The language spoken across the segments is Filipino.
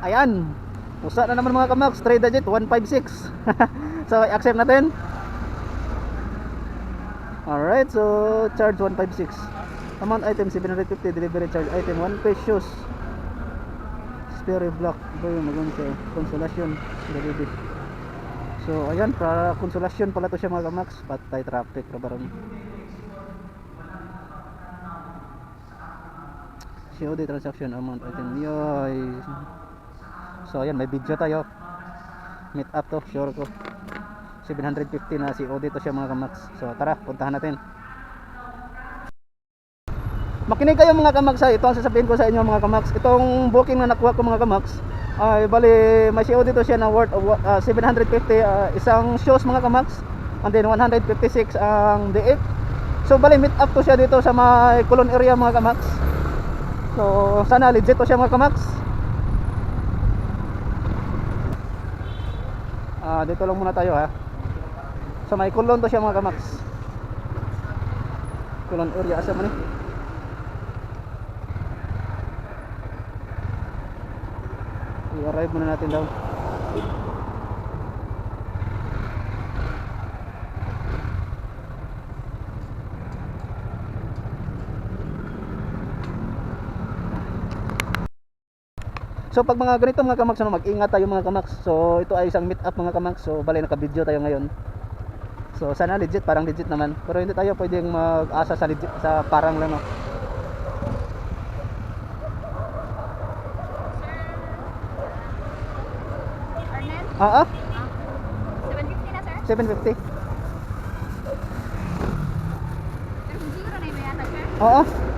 Ayan. Pusa na naman mga kamax. 3 digit 156. so accept natin. Alright, so charge 156. Amount item 750, delivery charge item 1 pesos. Spare block, boy, magun siya. Consolation, delivery. So, ayan, para konsolasyon pala to siya mga kamax. Patay traffic, rabaran. COD transaction amount item. Yoy. So, ayan, may video tayo. Meet up to, sure ko. 750 na COD to siya mga kamax. So, tara, puntahan natin. Makinig kayo mga kamax ha. Ito ang sasabihin ko sa inyo mga kamax. Itong booking na nakuha ko mga kamax. Ay bali may COD to siya na worth of uh, 750 uh, isang shows mga kamax. And then 156 ang D8. So bali meet up to siya dito sa may Kulon area mga kamax. So sana legit to siya mga kamax. Ah dito lang muna tayo ha. Sa may Kulon to siya mga kamax. Kulon area asa man eh. i-arrive muna natin daw So pag mga ganito mga kamaks ano, mag-ingat tayo mga kamaks. So ito ay isang meet up mga kamaks. So bali naka-video tayo ngayon. So sana legit, parang legit naman. Pero hindi tayo pwedeng mag-asa sa legit sa parang lang no. Ah, ah, 750 na, sir? 750. Pero siguro na yung yata, sir? Oo.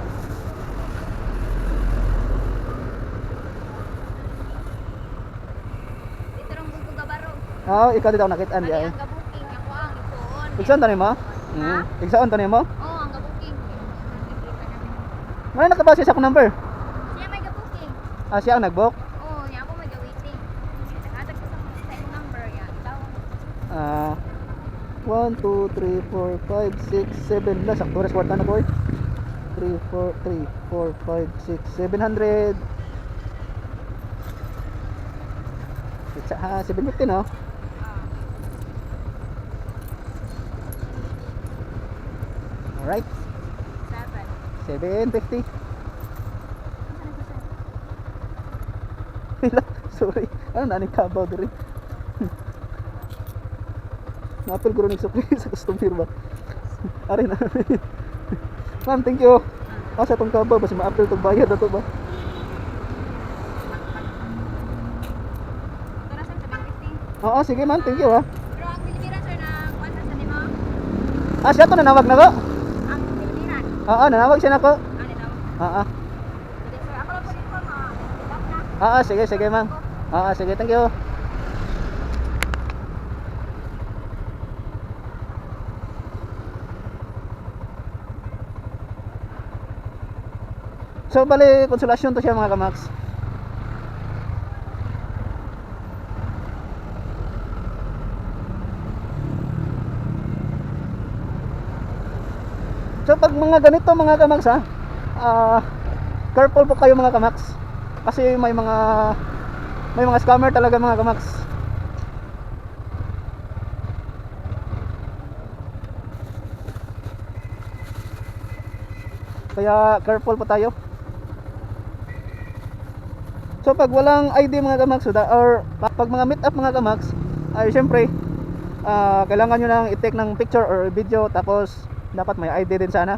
Oo, ikaw dito ako nakita Ano di ay. ang gabuking? Ako ang ipon. Igsaon tani mo? Mm. Igsaon tani mo? Oo, ang gabuking. May nakabase sa akong number. Siya may gabuking. Ah, siya ang nag-book. Oo, niya ako may gawaiting. Nakahatag ko sa sa iyong number. Ikaw. Ah 1 2 3 4 5 6 7 na sakto res kwarta na boy. 3 4 3 4 5 6 700. It's ah 750 no? Alright. Seven. 750. Ano ba, sir? Pila, sorry. Ano na ni kabaw diri? Napil ko rin supply sa custom firma. Ari na. Ma'am, thank you. Ah, sa tong kabaw basi ma-apil tong bayad ato ba? Ito na, sir, 750. Oo, sige ma'am, thank you ha. Pero ang Pilipinas, sir, na kwanza sa lima. Ah, siya to nanawag na ko. Oo, nanawag siya na ko. Ano daw? Oo. Oo, sige, sige ma'am. Oo, sige, thank you. So, bali, konsolasyon to siya mga kamax. So, pag mga ganito mga kamax ha, ah, careful po kayo mga kamax. Kasi may mga may mga scammer talaga mga kamax. Kaya careful po tayo. So pag walang ID mga kamax or pa- pag mga meet up mga kamax ay syempre ah, kailangan nyo nang i-take ng picture or video tapos dapat may ID din sana